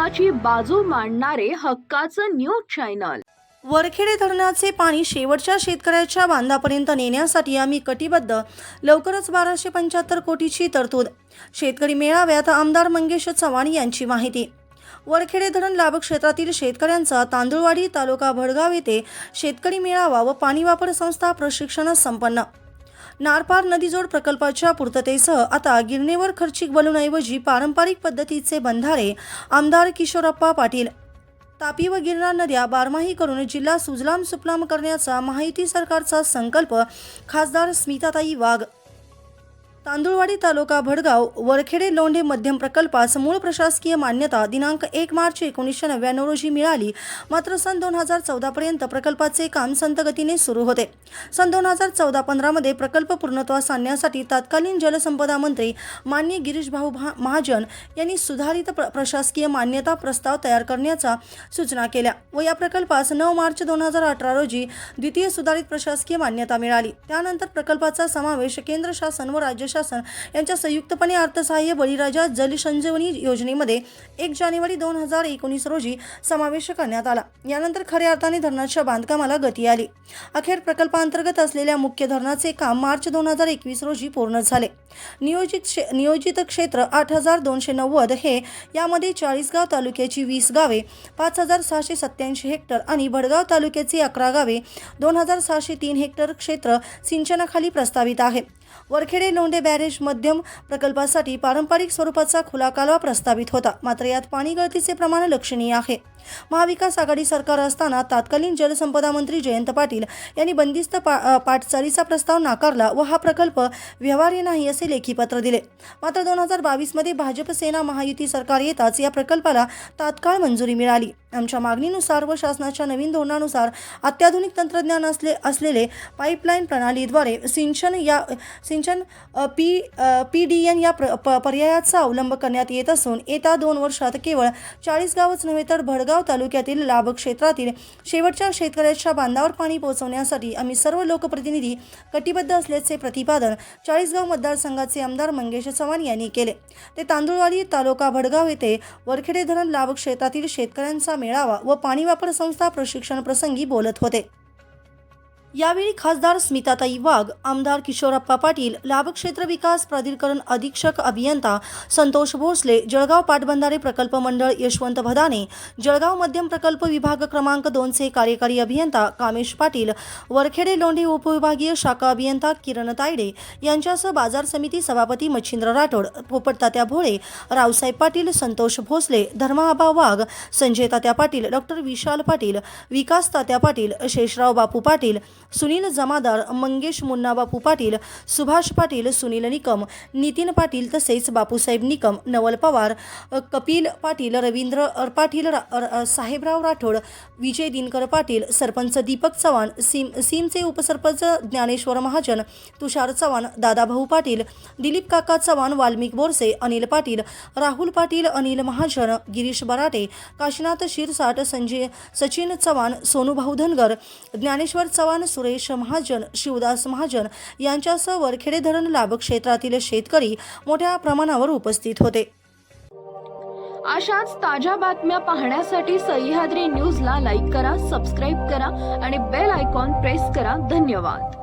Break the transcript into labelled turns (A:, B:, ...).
A: हिताची बाजू मांडणारे हक्काचं न्यूज चॅनल.
B: वरखेडे धरणाचे पाणी शेवटच्या शेतकऱ्याच्या बांधापर्यंत नेण्यासाठी आम्ही कटिबद्ध. लवकरच बाराशे पंच्याहत्तर कोटीची तरतूद. शेतकरी मेळाव्यात आमदार मंगेश चव्हाण यांची माहिती. वरखेडे धरण लाभक क्षेत्रातील शेतकऱ्यांचा तांदुळवाडी तालुका भडगाव येथे शेतकरी मेळावा व पाणी वापर संस्था प्रशिक्षण संपन्न. नारपार नदीजोड प्रकल्पाच्या पूर्ततेसह आता गिरणीवर खर्चिक बलूनऐवजी पारंपरिक पद्धतीचे बंधारे आमदार किशोरप्पा पाटील तापी व गिरणार नद्या बारमाही करून जिल्हा सुजलाम सुफलाम करण्याचा महायुती सरकारचा संकल्प खासदार स्मिताताई वाघ तांदुळवाडी तालुका भडगाव वरखेडे लोंढे मध्यम प्रकल्पास मूळ प्रशासकीय मान्यता दिनांक एक मार्च एकोणीसशे नव्याण्णव रोजी मिळाली. मात्र सन दोन हजार चौदापर्यंत प्रकल्पाचे काम संतगतीने सुरू होते. सन दोन हजार चौदा पंधरामध्ये प्रकल्प पूर्णत्वास आणण्यासाठी तत्कालीन जलसंपदा मंत्री मान्य गिरीश भाऊ महाजन यांनी सुधारित प्र- प्रशासकीय मान्यता प्रस्ताव तयार करण्याचा सूचना केल्या व या प्रकल्पास नऊ मार्च दोन हजार अठरा रोजी द्वितीय सुधारित प्रशासकीय मान्यता मिळाली. त्यानंतर प्रकल्पाचा समावेश केंद्र शासन व राज्य शासन यांच्या संयुक्तपणे अर्थसहाय्य बळीराजा जलसंजीवनी योजनेमध्ये एक जानेवारी दोन हजार एकोणीस रोजी समावेश करण्यात आला. यानंतर खऱ्या अर्थाने धरणाच्या बांधकामाला गती आली. अखेर प्रकल्पांतर्गत असलेल्या मुख्य धरणाचे काम मार्च दोन हजार एकवीस रोजी पूर्ण झाले. नियोजित क्षे नियोजित क्षेत्र आठ हजार दोनशे नव्वद हे यामध्ये चाळीसगाव तालुक्याची वीस गावे पाच हजार सहाशे सत्याऐंशी हेक्टर आणि भडगाव तालुक्याची अकरा गावे दोन हजार सहाशे तीन हेक्टर क्षेत्र सिंचनाखाली प्रस्तावित आहे. वरखेडे लोंढे बॅरेज मध्यम प्रकल्पासाठी पारंपरिक स्वरूपाचा खुला कालवा प्रस्तावित होता. मात्र यात पाणी गळतीचे प्रमाण लक्षणीय आहे. महाविकास आघाडी सरकार असताना तत्कालीन जलसंपदा मंत्री जयंत पाटील यांनी बंदिस्त पा अ, पाटचालीचा प्रस्ताव नाकारला व हा प्रकल्प व्यवहार्य नाही असे लेखी पत्र दिले. मात्र दोन हजार बावीसमध्ये भाजप सेना महायुती सरकार येताच या प्रकल्पाला तात्काळ मंजुरी मिळाली. आमच्या मागणीनुसार व शासनाच्या नवीन धोरणानुसार अत्याधुनिक तंत्रज्ञान असले असलेले पाईपलाईन प्रणालीद्वारे सिंचन या सिंचन पी पी डी एन या प्र प- पर्यायाचा अवलंब करण्यात येत असून येत्या दोन वर्षात केवळ चाळीस गावच नव्हे तर भडगाव तालुक्यातील लाभ क्षेत्रातील शेवटच्या शेतकऱ्याच्या बांधावर पाणी पोहोचवण्यासाठी आम्ही सर्व लोकप्रतिनिधी कटिबद्ध असल्याचे प्रतिपादन चाळीसगाव मतदारसंघाचे आमदार मंगेश चव्हाण यांनी केले. ते तांदुळवाडी तालुका भडगाव येथे वरखेडे धरण लाभ क्षेत्रातील शेतकऱ्यांचा मेळावा व पाणी वापर संस्था प्रशिक्षण प्रसंगी बोलत होते. यावेळी खासदार स्मिताताई वाघ आमदार किशोरप्पा पाटील लाभक्षेत्र विकास प्राधिकरण अधीक्षक अभियंता संतोष भोसले जळगाव पाटबंधारे प्रकल्प मंडळ यशवंत भदाने जळगाव मध्यम प्रकल्प विभाग क्रमांक दोनचे कार्यकारी अभियंता कामेश पाटील वरखेडे लोंढे उपविभागीय शाखा अभियंता किरण तायडे यांच्यासह बाजार समिती सभापती मच्छिंद्र राठोड पोपट तात्या भोळे रावसाहेब पाटील संतोष भोसले धर्माबा वाघ संजय तात्या पाटील डॉक्टर विशाल पाटील विकास तात्या पाटील शेषराव बापू पाटील सुनील जमादार मंगेश मुन्नाबापू पाटील सुभाष पाटील सुनील निकम नितीन पाटील तसेच बापूसाहेब निकम नवल पवार कपिल पाटील रवींद्र पाटील रा- साहेबराव राठोड विजय दिनकर पाटील सरपंच दीपक चव्हाण सीम सीमचे उपसरपंच ज्ञानेश्वर महाजन तुषार चव्हाण दादाभाऊ पाटील दिलीप काका चव्हाण वाल्मिक बोरसे अनिल पाटील राहुल पाटील अनिल महाजन गिरीश बराटे काशीनाथ शिरसाट संजय सचिन चव्हाण सोनूभाऊ धनगर ज्ञानेश्वर चव्हाण सुरेश महाजन शिवदास महाजन यांच्यासह वरखेडे धरण लाभ क्षेत्रातील शेतकरी मोठ्या प्रमाणावर उपस्थित होते.
A: अशाच ताज्या बातम्या पाहण्यासाठी सह्याद्री न्यूजला लाईक करा सबस्क्राईब करा आणि बेल आयकॉन प्रेस करा. धन्यवाद.